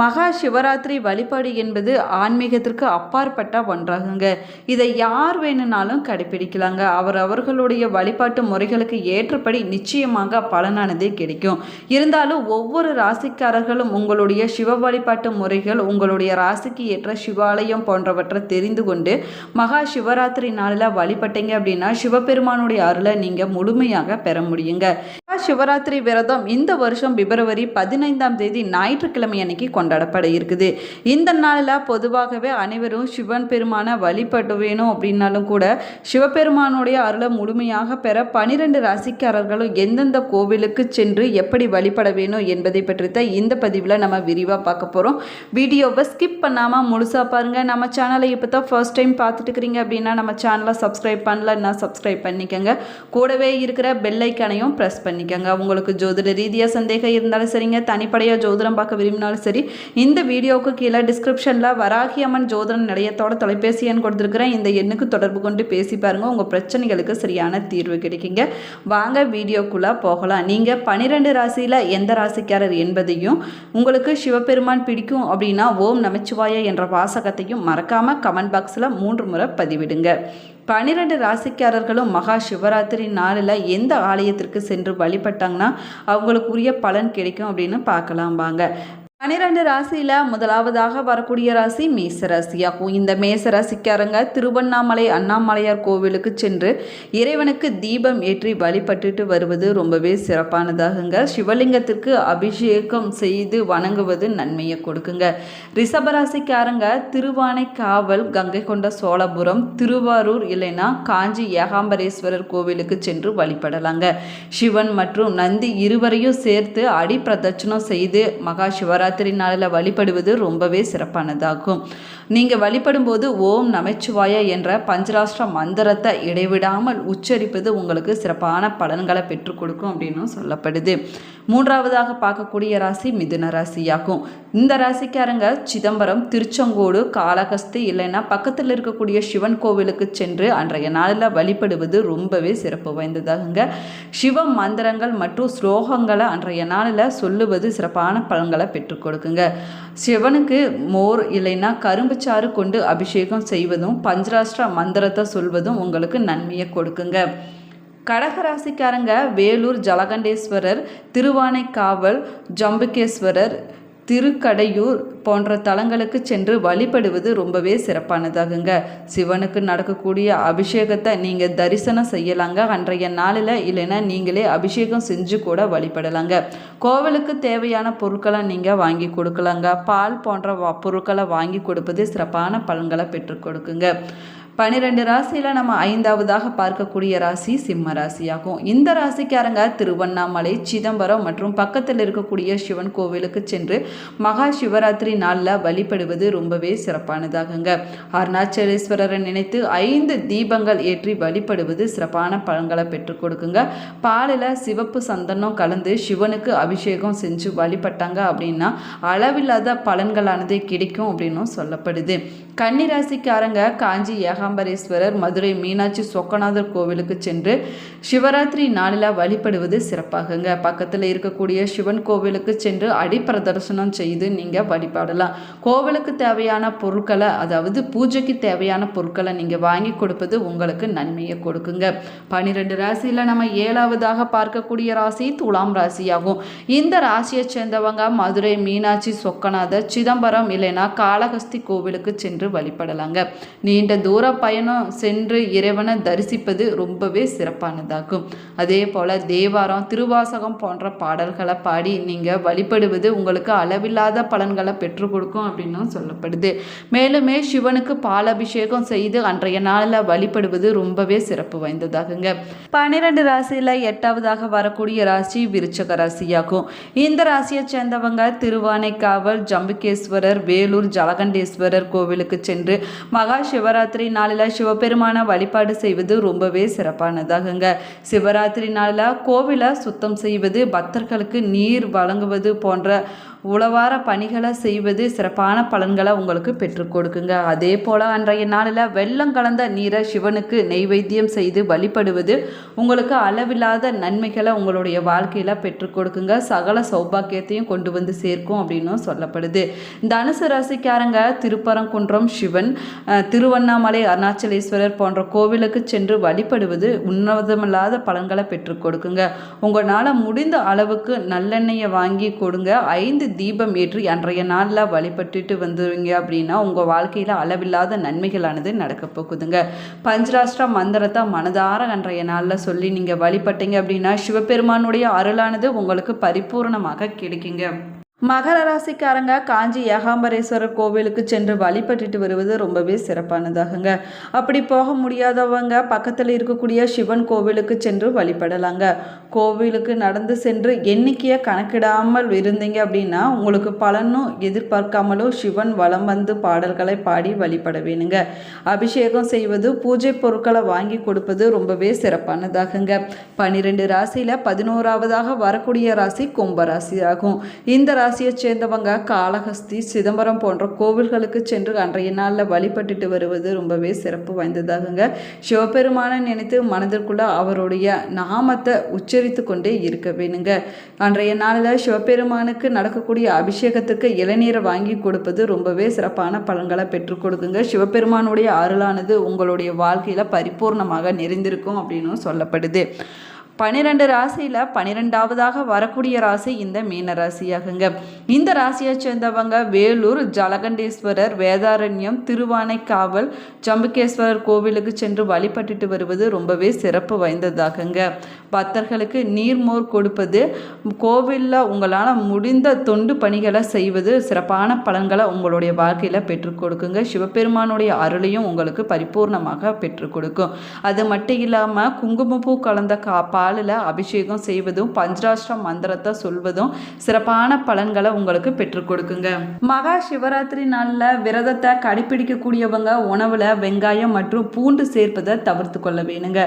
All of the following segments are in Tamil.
மகா சிவராத்திரி வழிபாடு என்பது ஆன்மீகத்திற்கு அப்பாற்பட்ட ஒன்றாகுங்க. இதை யார் வேணும்னாலும் கடைபிடிக்கலாங்க அவர் அவர்களுடைய வழிபாட்டு முறைகளுக்கு ஏற்றபடி நிச்சயமாக பலனானதே கிடைக்கும். இருந்தாலும் ஒவ்வொரு ராசிக்காரர்களும் உங்களுடைய சிவ வழிபாட்டு முறைகள் உங்களுடைய ராசிக்கு ஏற்ற சிவாலயம் போன்றவற்றை தெரிந்து கொண்டு மகா சிவராத்திரி நாளில் வழிபட்டீங்க அப்படின்னா சிவபெருமானுடைய அருளை நீங்கள் முழுமையாக பெற முடியுங்க. சிவராத்திரி விரதம் இந்த வருஷம் பிப்ரவரி பதினைந்தாம் தேதி ஞாயிற்றுக்கிழமை அன்னைக்கு கொண்டாடப்பட இருக்குது. இந்த நாளில் பொதுவாகவே அனைவரும் சிவன் பெருமானை வழிபட்டு வேணும் அப்படின்னாலும் கூட சிவபெருமானுடைய அருளை முழுமையாக பெற பனிரெண்டு ராசிக்காரர்களும் எந்தெந்த கோவிலுக்கு சென்று எப்படி வழிபட வேணும் என்பதை பற்றி தான் இந்த பதிவில் நம்ம விரிவாக பார்க்க போகிறோம் வீடியோவை ஸ்கிப் பண்ணாமல் முழுசாக பாருங்கள் நம்ம சேனலை இப்போ தான் ஃபர்ஸ்ட் டைம் பார்த்துட்டு இருக்கிறீங்க அப்படின்னா நம்ம சேனலை சப்ஸ்கிரைப் பண்ணலன்னா சப்ஸ்கிரைப் பண்ணிக்கோங்க. கூடவே இருக்கிற பெல்லைக்கனையும் ப்ரெஸ் ப்ரெஸ் பண்ணிக்கோங்க உங்களுக்கு ஜோதிட ரீதியாக சந்தேகம் இருந்தாலும் சரிங்க. தனிப்படையாக ஜோதிடம் பார்க்க விரும்பினாலும் சரி இந்த வீடியோவுக்கு கீழே டிஸ்கிரிப்ஷனில் வராகி அம்மன் ஜோதிட நிலையத்தோட தொலைபேசி எண் கொடுத்துருக்குறேன். இந்த எண்ணுக்கு தொடர்பு கொண்டு பேசி பாருங்கள் உங்கள் பிரச்சனைகளுக்கு சரியான தீர்வு கிடைக்குங்க. வாங்க வீடியோக்குள்ளே போகலாம். நீங்கள் பன்னிரெண்டு ராசியில் எந்த ராசிக்காரர் என்பதையும் உங்களுக்கு சிவபெருமான் பிடிக்கும் அப்படின்னா ஓம் நமச்சிவாய என்ற வாசகத்தையும் மறக்காமல் கமெண்ட் பாக்ஸில் மூன்று முறை பதிவிடுங்க. பன்னிரெண்டு ராசிக்காரர்களும் மகா சிவராத்திரி நாளில் எந்த ஆலயத்திற்கு சென்று வழிபட்டாங்கன்னா அவங்களுக்கு உரிய பலன் கிடைக்கும் அப்படின்னு பார்க்கலாம் வாங்க. பன்னிரெண்டு ராசியில் முதலாவதாக வரக்கூடிய ராசி மேச ராசியாகும் இந்த மேச ராசிக்காரங்க திருவண்ணாமலை அண்ணாமலையார் கோவிலுக்கு சென்று இறைவனுக்கு தீபம் ஏற்றி வழிபட்டுட்டு வருவது ரொம்பவே சிறப்பானதாகுங்க. சிவலிங்கத்திற்கு அபிஷேகம் செய்து வணங்குவது நன்மையை கொடுக்குங்க. ரிஷபராசிக்காரங்க திருவானைக்காவல் கங்கை கொண்ட சோழபுரம் திருவாரூர் இல்லைன்னா காஞ்சி ஏகாம்பரேஸ்வரர் கோவிலுக்கு சென்று வழிபடலாங்க. சிவன் மற்றும் நந்தி இருவரையும் சேர்த்து அடி பிரதட்சணம் செய்து மகா சிவராத்திரி நாளில் வழிபடுவது ரொம்பவே சிறப்பானதாகும். நீங்கள் வழிபடும்போது ஓம் நமச்சிவாய என்ற பஞ்சராஷ்டிர மந்திரத்தை இடைவிடாமல் உச்சரிப்பது உங்களுக்கு சிறப்பான பலன்களை பெற்றுக் கொடுக்கும் அப்படின்னு சொல்லப்படுது. மூன்றாவதாக பார்க்கக்கூடிய ராசி மிதுன ராசியாகும். இந்த ராசிக்காரங்க சிதம்பரம் திருச்செங்கோடு காலகஸ்தி இல்லைன்னா பக்கத்தில் இருக்கக்கூடிய சிவன் கோவிலுக்கு சென்று அன்றைய நாளில் வழிபடுவது ரொம்பவே சிறப்பு வாய்ந்ததாகுங்க. சிவ மந்திரங்கள் மற்றும் ஸ்லோகங்களை அன்றைய நாளில் சொல்லுவது சிறப்பான பலன்களை பெற்றுக் கொடுக்குங்க. சிவனுக்கு மோர் இல்லைன்னா கரும்பு சாறு கொண்டு அபிஷேகம் செய்வதும் பஞ்சராஷ்டிர மந்திரத்தை சொல்வதும் உங்களுக்கு நன்மையை கொடுக்குங்க. கடகராசிக்காரங்க வேலூர் ஜலகண்டேஸ்வரர் திருவானைக்காவல் ஜம்புகேஸ்வரர் திருக்கடையூர் போன்ற தலங்களுக்கு சென்று வழிபடுவது ரொம்பவே சிறப்பானதாகுங்க. சிவனுக்கு நடக்கக்கூடிய அபிஷேகத்தை நீங்கள் தரிசனம் செய்யலாங்க. அன்றைய நாளில் இல்லைன்னா நீங்களே அபிஷேகம் செஞ்சு கூட வழிபடலாங்க. கோவிலுக்கு தேவையான பொருட்களை நீங்கள் வாங்கி கொடுக்கலாங்க. பால் போன்ற பொருட்களை வாங்கி கொடுப்பது சிறப்பான பலன்களை பெற்றுக் கொடுக்குங்க. பன்னிரெண்டு ராசியில் நம்ம ஐந்தாவதாக பார்க்கக்கூடிய ராசி சிம்ம ராசியாகும். இந்த ராசிக்காரங்க திருவண்ணாமலை சிதம்பரம் மற்றும் பக்கத்தில் இருக்கக்கூடிய சிவன் கோவிலுக்கு சென்று மகா சிவராத்திரி நாளில் வழிபடுவது ரொம்பவே சிறப்பானதாகுங்க. அருணாச்சலேஸ்வரரை நினைத்து ஐந்து தீபங்கள் ஏற்றி வழிபடுவது சிறப்பான பலன்களை பெற்றுக் கொடுக்குங்க. பாலில் சிவப்பு சந்தனம் கலந்து சிவனுக்கு அபிஷேகம் செஞ்சு வழிபட்டாங்க அப்படின்னா அளவில்லாத பலன்களானது கிடைக்கும் அப்படின்னும் சொல்லப்படுது. கன்னிராசிக்காரங்க காஞ்சி ஏகாம்பரேஸ்வரர் மதுரை மீனாட்சி சொக்கநாதர் கோவிலுக்கு சென்று சிவராத்திரி நாளில் வழிபடுவது சிறப்பாகுங்க. பக்கத்தில் இருக்கக்கூடிய சிவன் கோவிலுக்கு சென்று அடிப்பிரதர்சனம் செய்து நீங்கள் வழிபாடலாம். கோவிலுக்கு தேவையான பொருட்களை அதாவது பூஜைக்கு தேவையான பொருட்களை நீங்கள் வாங்கி கொடுப்பது உங்களுக்கு நன்மையை கொடுக்குங்க. பன்னிரெண்டு ராசியில் நம்ம ஏழாவதாக பார்க்கக்கூடிய ராசி துலாம் ராசியாகும். இந்த ராசியை சேர்ந்தவங்க மதுரை மீனாட்சி சொக்கநாதர் சிதம்பரம் இல்லைன்னா காளஹஸ்தி கோவிலுக்கு சென்று சென்று வழிபடலாங்க. நீண்ட தூர பயணம் சென்று இறைவனை தரிசிப்பது ரொம்பவே சிறப்பானதாகும். அதே போல் தேவாரம் திருவாசகம் போன்ற பாடல்களை பாடி நீங்கள் வழிபடுவது உங்களுக்கு அளவில்லாத பலன்களை பெற்றுக் கொடுக்கும் அப்படின்னும் சொல்லப்படுது. மேலுமே சிவனுக்கு பாலபிஷேகம் செய்து அன்றைய நாளில் வழிபடுவது ரொம்பவே சிறப்பு வாய்ந்ததாகுங்க. பன்னிரெண்டு ராசியில் எட்டாவதாக வரக்கூடிய ராசி விருச்சக ராசியாகும். இந்த ராசியை சேர்ந்தவங்க திருவானைக்காவல் ஜம்புகேஸ்வரர் வேலூர் ஜலகண்டேஸ்வரர் கோவிலுக்கு கோவிலுக்கு சென்று மகா சிவராத்திரி நாளில் சிவபெருமான வழிபாடு செய்வது ரொம்பவே சிறப்பானதாகுங்க. சிவராத்திரி நாளில் கோவிலை சுத்தம் செய்வது பக்தர்களுக்கு நீர் வழங்குவது போன்ற உளவார பணிகளை செய்வது சிறப்பான பலன்களை உங்களுக்கு பெற்றுக் கொடுக்குங்க. அதே போல் அன்றைய நாளில் வெள்ளம் கலந்த நீரை சிவனுக்கு நெய்வேத்தியம் செய்து வழிபடுவது உங்களுக்கு அளவில்லாத நன்மைகளை உங்களுடைய வாழ்க்கையில் பெற்றுக் கொடுக்குங்க. சகல சௌபாக்கியத்தையும் கொண்டு வந்து சேர்க்கும் அப்படின்னும் சொல்லப்படுது. தனுசு ராசிக்காரங்க திருப்பரங்குன்றம் சிவன் திருவண்ணாமலை அருணாச்சலேஸ்வரர் போன்ற கோவிலுக்கு சென்று வழிபடுவது உன்னதமில்லாத பலன்களை பெற்றுக் கொடுக்குங்க. உங்களால் முடிந்த அளவுக்கு நல்லெண்ணெயை வாங்கி கொடுங்க. ஐந்து தீபம் ஏற்றி அன்றைய நாளில் வழிபட்டுட்டு வந்துருவீங்க அப்படின்னா உங்கள் வாழ்க்கையில் அளவில்லாத நன்மைகளானது நடக்க போகுதுங்க. பஞ்சராஷ்டிரா மந்திரத்தை மனதார அன்றைய நாளில் சொல்லி நீங்கள் வழிபட்டீங்க அப்படின்னா சிவபெருமானுடைய அருளானது உங்களுக்கு பரிபூர்ணமாக கிடைக்குங்க. மகர ராசிக்காரங்க காஞ்சி ஏகாம்பரேஸ்வரர் கோவிலுக்கு சென்று வழிபட்டுட்டு வருவது ரொம்பவே சிறப்பானதாகுங்க. அப்படி போக முடியாதவங்க பக்கத்தில் இருக்கக்கூடிய சிவன் கோவிலுக்கு சென்று வழிபடலாங்க. கோவிலுக்கு நடந்து சென்று எண்ணிக்கையை கணக்கிடாமல் இருந்தீங்க அப்படின்னா உங்களுக்கு பலனும் எதிர்பார்க்காமலோ சிவன் வலம் வந்து பாடல்களை பாடி வழிபட வேணுங்க. அபிஷேகம் செய்வது பூஜை பொருட்களை வாங்கி கொடுப்பது ரொம்பவே சிறப்பானதாகுங்க. பன்னிரெண்டு ராசியில் பதினோராவதாக வரக்கூடிய ராசி கும்ப ராசி ஆகும் இந்த ராசியை சேர்ந்தவங்க காளஹஸ்தி சிதம்பரம் போன்ற கோவில்களுக்கு சென்று அன்றைய நாளில் வழிபட்டுட்டு வருவது ரொம்பவே சிறப்பு வாய்ந்ததாகுங்க. சிவபெருமானை நினைத்து மனதிற்குள்ள அவருடைய நாமத்தை உச்சரித்து கொண்டே இருக்க வேணுங்க. அன்றைய நாளில் சிவபெருமானுக்கு நடக்கக்கூடிய அபிஷேகத்துக்கு இளநீரை வாங்கி கொடுப்பது ரொம்பவே சிறப்பான பலன்களை பெற்றுக் கொடுக்குங்க. சிவபெருமானுடைய அருளானது உங்களுடைய வாழ்க்கையில் பரிபூர்ணமாக நிறைந்திருக்கும் அப்படின்னு சொல்லப்படுது. பன்னிரெண்டு ராசியில் பனிரெண்டாவதாக வரக்கூடிய ராசி இந்த மீன ராசியாகுங்க. இந்த ராசியை சேர்ந்தவங்க வேலூர் ஜலகண்டேஸ்வரர் வேதாரண்யம் திருவானைக்காவல் ஜம்புகேஸ்வரர் கோவிலுக்கு சென்று வழிபட்டுட்டு வருவது ரொம்பவே சிறப்பு வாய்ந்ததாகுங்க. பக்தர்களுக்கு நீர்மோர் கொடுப்பது கோவிலில் உங்களால் முடிந்த தொண்டு பணிகளை செய்வது சிறப்பான பலன்களை உங்களுடைய வாழ்க்கையில் பெற்றுக் கொடுக்குங்க. சிவபெருமானுடைய அருளையும் உங்களுக்கு பரிபூர்ணமாக பெற்றுக் கொடுக்கும். அது மட்டும் இல்லாமல் குங்குமப்பூ கலந்த கா பாலில் அபிஷேகம் செய்வதும் பஞ்சராஷ்டிர மந்திரத்தை சொல்வதும் சிறப்பான பலன்களை உங்களுக்கு பெற்றுக் கொடுக்குங்க. மகா சிவராத்திரி நாளில் விரதத்தை கடைபிடிக்கக்கூடியவங்க உணவில் வெங்காயம் மற்றும் பூண்டு சேர்ப்பதை தவிர்த்து கொள்ள வேணுங்க.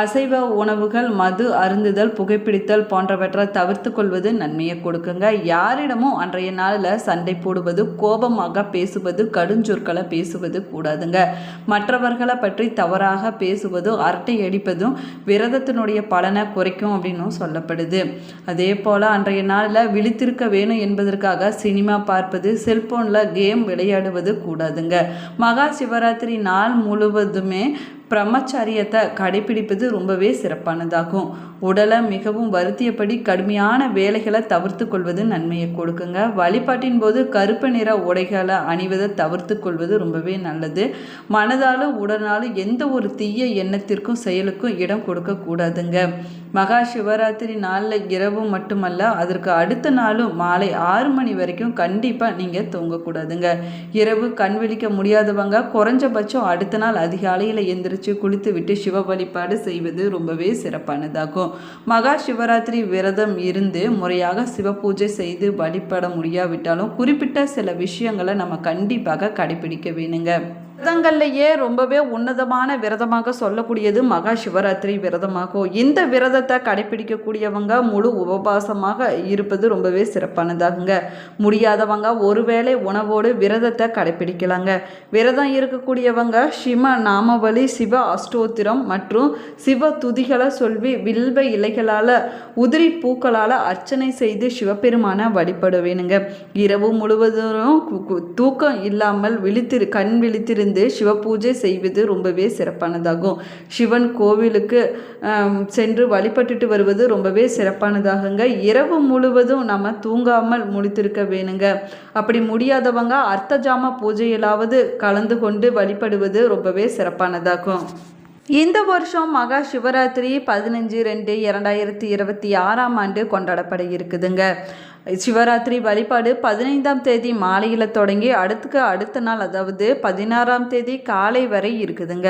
அசைவ உணவுகள் மது அருந்துதல் புகைப்பிடித்தல் போன்றவற்றை தவிர்த்து கொள்வது நன்மையை கொடுக்குங்க. யாரிடமும் அன்றைய நாளில் சண்டை போடுவது கோபமாக பேசுவது கடுஞ்சொற்களை பேசுவது கூடாதுங்க. மற்றவர்களை பற்றி தவறாக பேசுவதும் அரட்டை அடிப்பதும் விரதத்தினுடைய பலனை குறைக்கும் அப்படின்னும் சொல்லப்படுது. அதே போல் அன்றைய நாளில் விழித்திருக்க வேணும் என்பதற்காக சினிமா பார்ப்பது செல்போனில் கேம் விளையாடுவது கூடாதுங்க. மகா சிவராத்திரி நாள் முழுவதுமே பிரம்மச்சரியத்தை கடைபிடிப்பது ரொம்பவே சிறப்பானதாகும். உடலை மிகவும் வருத்தியபடி கடுமையான வேலைகளை தவிர்த்து கொள்வது நன்மையை கொடுக்குங்க. வழிபாட்டின் போது கருப்பு நிற உடைகளை அணிவதை தவிர்த்து கொள்வது ரொம்பவே நல்லது. மனதாலும் உடனாலும் எந்த ஒரு தீய எண்ணத்திற்கும் செயலுக்கும் இடம் கொடுக்கக்கூடாதுங்க மகா சிவராத்திரி நாளில் இரவு மட்டுமல்ல அதற்கு அடுத்த நாளும் மாலை ஆறு மணி வரைக்கும் கண்டிப்பாக நீங்கள் தூங்கக்கூடாதுங்க. இரவு கண் விழிக்க முடியாதவங்க குறைஞ்சபட்சம் அடுத்த நாள் அதிகாலையில் எந்திரிச்சு குளித்து விட்டு சிவ வழிபாடு செய்வது ரொம்பவே சிறப்பானதாகும். மகா சிவராத்திரி விரதம் இருந்து முறையாக சிவ பூஜை செய்து வழிபட முடியாவிட்டாலும் குறிப்பிட்ட சில விஷயங்களை நம்ம கண்டிப்பாக கடைபிடிக்க வேணுங்க. விரதங்கள்லையே ரொம்பவே உன்னதமான விரதமாக சொல்லக்கூடியது மகா சிவராத்திரி விரதமாகும். இந்த விரதத்தை கடைபிடிக்கக்கூடியவங்க முழு உபவாசமாக இருப்பது ரொம்பவே சிறப்பானதாகுங்க. முடியாதவங்க ஒருவேளை உணவோடு விரதத்தை கடைபிடிக்கலாங்க. விரதம் இருக்கக்கூடியவங்க சிவ நாமவழி சிவ அஷ்டோத்திரம் மற்றும் சிவ துதிகளை சொல்லி வில்வ இலைகளால் உதிரி பூக்களால் அர்ச்சனை செய்து சிவபெருமான வழிபட வேணுங்க இரவு முழுவதும் தூக்கம் இல்லாமல் விழித்திரு கண் விழித்திருந்து சிவபூஜை செய்வது ரொம்பவே சிறப்பானதாகும். சிவன் கோவிலுக்கு சென்று வழிபட்டுட்டு வருவது ரொம்பவே சிறப்பானதாகுங்க. இரவு முழுவதும் நம்ம தூங்காமல் முடித்திருக்க வேணுங்க. அப்படி முடியாதவங்க அர்த்தஜாம பூஜையிலாவது கலந்து கொண்டு வழிபடுவது ரொம்பவே சிறப்பானதாகும். இந்த வருஷம் மகா சிவராத்திரி பதினஞ்சு ரெண்டு இரண்டாயிரத்தி இருபத்தி ஆறாம் ஆண்டு கொண்டாடப்பட இருக்குதுங்க. சிவராத்திரி வழிபாடு பதினைந்தாம் தேதி மாலையில் தொடங்கி அடுத்துக்கு அடுத்த நாள் அதாவது பதினாறாம் தேதி காலை வரை இருக்குதுங்க.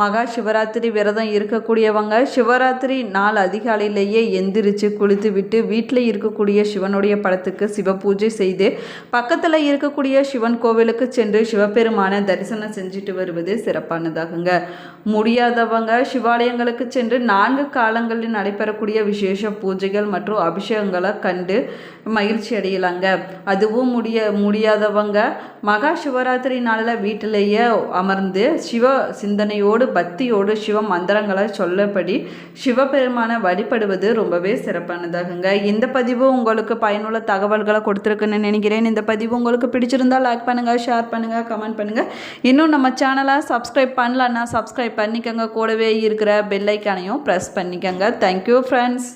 மகா சிவராத்திரி விரதம் இருக்கக்கூடியவங்க சிவராத்திரி நாள் அதிகாலையிலேயே எந்திரிச்சு குளித்து விட்டு வீட்டில் இருக்கக்கூடிய சிவனுடைய படத்துக்கு சிவ பூஜை செய்து பக்கத்தில் இருக்கக்கூடிய சிவன் கோவிலுக்கு சென்று சிவபெருமான தரிசனம் செஞ்சுட்டு வருவது சிறப்பானதாகுங்க. முடியாதவங்க சிவாலயங்களுக்கு சென்று நான்கு காலங்களில் நடைபெறக்கூடிய விசேஷ பூஜைகள் மற்றும் அபிஷேகங்களை கண்டு மகிழ்ச்சி அடையலாங்க. அதுவும் முடிய முடியாதவங்க மகா சிவராத்திரி நாளில் வீட்டிலேயே அமர்ந்து சிவ சிந்தனையோடு பக்தியோடு சிவ மந்திரங்களை சொல்லபடி சிவபெருமானை வழிபடுவது ரொம்பவே சிறப்பானதாகுங்க. இந்த பதிவு உங்களுக்கு பயனுள்ள தகவல்களை கொடுத்துருக்குன்னு நினைக்கிறேன். இந்த பதிவு உங்களுக்கு பிடிச்சிருந்தா லைக் பண்ணுங்கள் ஷேர் பண்ணுங்கள் கமெண்ட் பண்ணுங்கள் இன்னும் நம்ம சேனலை சப்ஸ்கிரைப் பண்ணலன்னா சப்ஸ்கிரைப் பண்ணிக்கோங்க. கூடவே இருக்கிற பெல்லைக்கானையும் ப்ரெஸ் பண்ணிக்கோங்க. Thank you friends